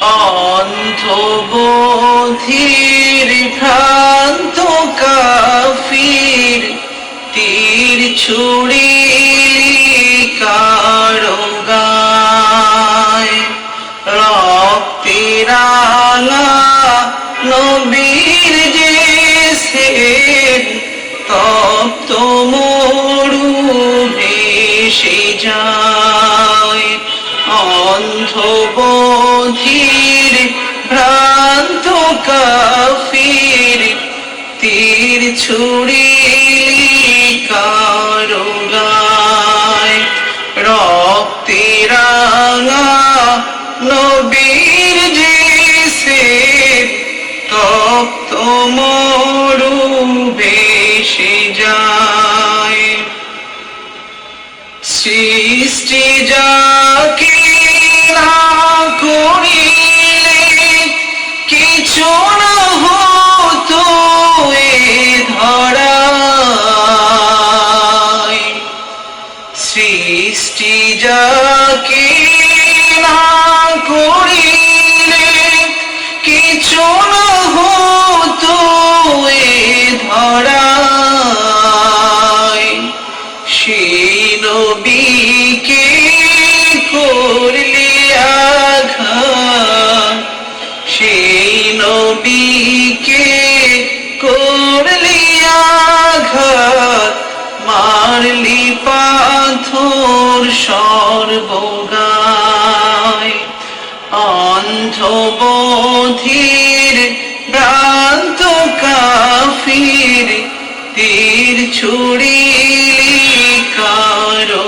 অন্ধবোধির ভ্রান্ত কাফির, তীর ছুড়ি কারও গায় রক্তে রাঙা নবীর যে সের তপ্ত মরু ভেসে যায়। অন্ধবোধির ভ্রান্ত কাফির, তীর ছুড়ি কারও গায় রক্তে রাঙা নবীর সের তপ্ত মরু ভেসে যায়। সৃষ্টি যাকে না আঘাত মারলি পাথর সর্বগায়। অন্ধবোধির ভ্রান্ত কাফির তীর ছুড়িলি কারও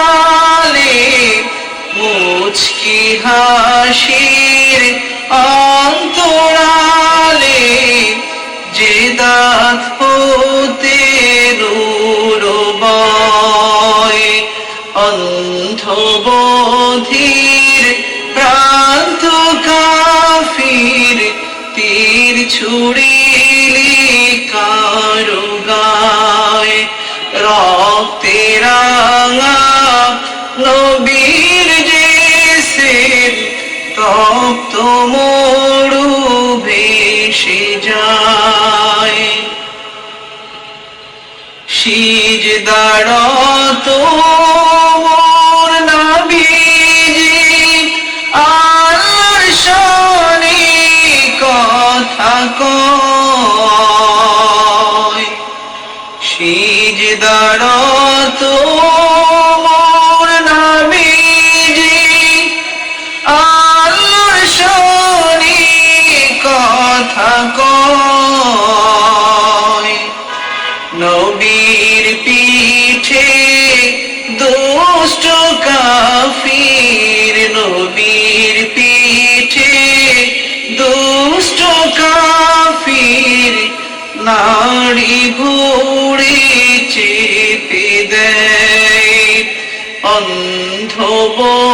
ছুড়িলি কারও গায় রক্তে নবীর যে সের তপ্ত মরু ভেসে যায়। সিজ দাঁড়ত মোর সিজ দাঁড়ত কথা কয়। পিঠে দুষ্ট কাফির নবীর নাড়ি ভুড়ি চেপে দেয়। অন্ধবোধির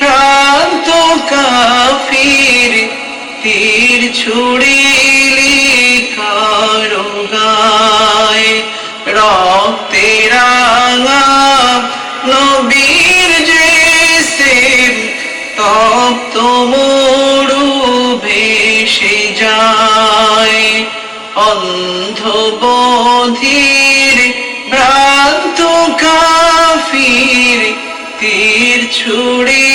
প্রান্ত কাফির তীর ছুড়িলি কারও গায় রক্তে রাঙা নবীর যে তপ্ত মরু ভেসে যায়। অন্ধবোধির ভ্রান্ত কাফির তীর ছুড়ে